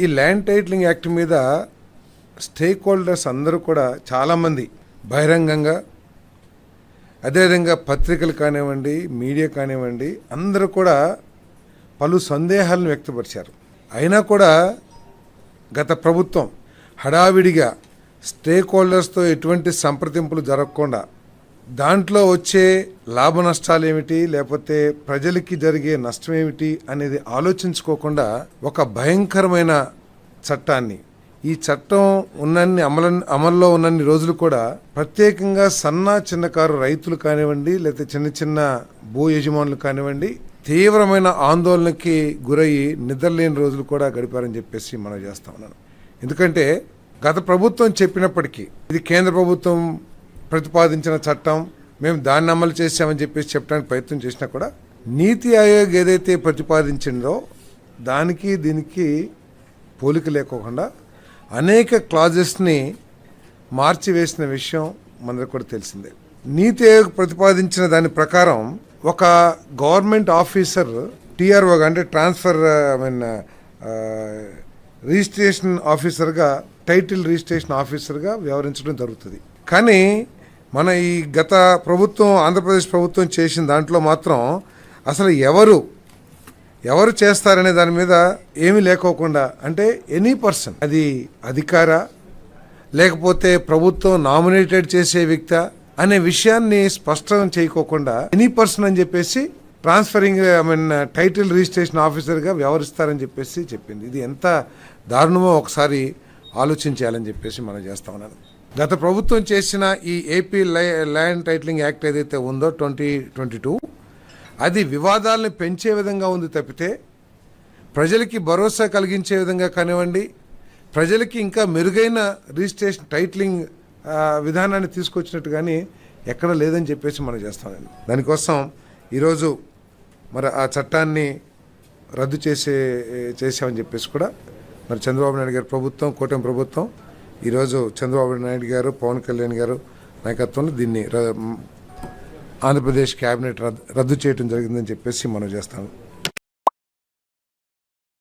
ఈ land titling act మీద stakeholders అందరూ కూడా చాలామంది బహిరంగంగా అదేవిధంగా పత్రికలు కానివ్వండి మీడియా కానివ్వండి అందరూ కూడా పలు సందేహాలను వ్యక్తపరిచారు. అయినా కూడా గత ప్రభుత్వం హడావిడిగా స్టేక్ హోల్డర్స్తో ఎటువంటి సంప్రదింపులు జరగకుండా దాంట్లో వచ్చే లాభ నష్టాలు ఏమిటి లేకపోతే ప్రజలకి జరిగే నష్టం ఏమిటి అనేది ఆలోచించుకోకుండా ఒక భయంకరమైన చట్టాన్ని ఈ చట్టం ఉన్నన్ని అమలు అమల్లో ఉన్నన్ని రోజులు కూడా ప్రత్యేకంగా సన్న చిన్నకారు రైతులు కానివ్వండి లేకపోతే చిన్న చిన్న భూ యజమానులు కానివ్వండి తీవ్రమైన ఆందోళనకి గురయ్యి నిద్రలేని రోజులు కూడా గడిపారని చెప్పేసి మనం చేస్తా ఉన్నాను. ఎందుకంటే గత ప్రభుత్వం చెప్పినప్పటికీ ఇది కేంద్ర ప్రభుత్వం ప్రతిపాదించిన చట్టం మేము దాన్ని అమలు చేశామని చెప్పేసి చెప్పడానికి ప్రయత్నం చేసినా కూడా నీతి ఆయోగ్ ఏదైతే ప్రతిపాదించిందో దానికి దీనికి పోలిక లేకోకుండా అనేక క్లాజెస్ని మార్చివేసిన విషయం మనకు కూడా తెలిసిందే. నీతి ఆయోగ్ ప్రతిపాదించిన దాని ప్రకారం ఒక గవర్నమెంట్ ఆఫీసర్ టీఆర్ఓ అంటే ట్రాన్స్ఫర్ ఐ మీన్ రిజిస్ట్రేషన్ ఆఫీసర్గా టైటిల్ రిజిస్ట్రేషన్ ఆఫీసర్గా వ్యవహరించడం జరుగుతుంది. కానీ మన ఈ గత ప్రభుత్వం ఆంధ్రప్రదేశ్ ప్రభుత్వం చేసిన దాంట్లో మాత్రం అసలు ఎవరు ఎవరు చేస్తారనే దాని మీద ఏమీ లేకోకుండా అంటే ఎనీ పర్సన్ అది అధికార లేకపోతే ప్రభుత్వం నామినేటెడ్ చేసే వ్యక్త అనే విషయాన్ని స్పష్టం చేయకోకుండా ఎనీ పర్సన్ అని చెప్పేసి transferring I mean title registration ఆఫీసర్గా వ్యవహరిస్తారని చెప్పేసి చెప్పింది. ఇది ఎంత దారుణమో ఒకసారి ఆలోచించాలని చెప్పేసి మనం చేస్తా ఉన్నాను. గత ప్రభుత్వం చేసిన ఈ ఏపీ ల్యాండ్ టైటిలింగ్ యాక్ట్ ఏదైతే ఉందో ట్వంటీ ట్వంటీ టూ అది వివాదాలను పెంచే విధంగా ఉంది తప్పితే ప్రజలకి భరోసా కలిగించే విధంగా కానివ్వండి ప్రజలకి ఇంకా మెరుగైన రిజిస్ట్రేషన్ టైటిలింగ్ విధానాన్ని తీసుకొచ్చినట్టు కానీ ఎక్కడ లేదని చెప్పేసి మనం చేస్తామండి దానికోసం ఈరోజు మరి ఆ చట్టాన్ని రద్దు చేసే చేసామని చెప్పేసి కూడా మరి చంద్రబాబు నాయుడు గారి ప్రభుత్వం కూటమి ప్రభుత్వం ఈరోజు చంద్రబాబు నాయుడు గారు పవన్ కళ్యాణ్ గారు నాయకత్వంలో దీన్ని ర- ఆంధ్రప్రదేశ్ క్యాబినెట్ రద్దు రద్దు చేయడం జరిగిందని చెప్పేసి మనం చేస్తాము.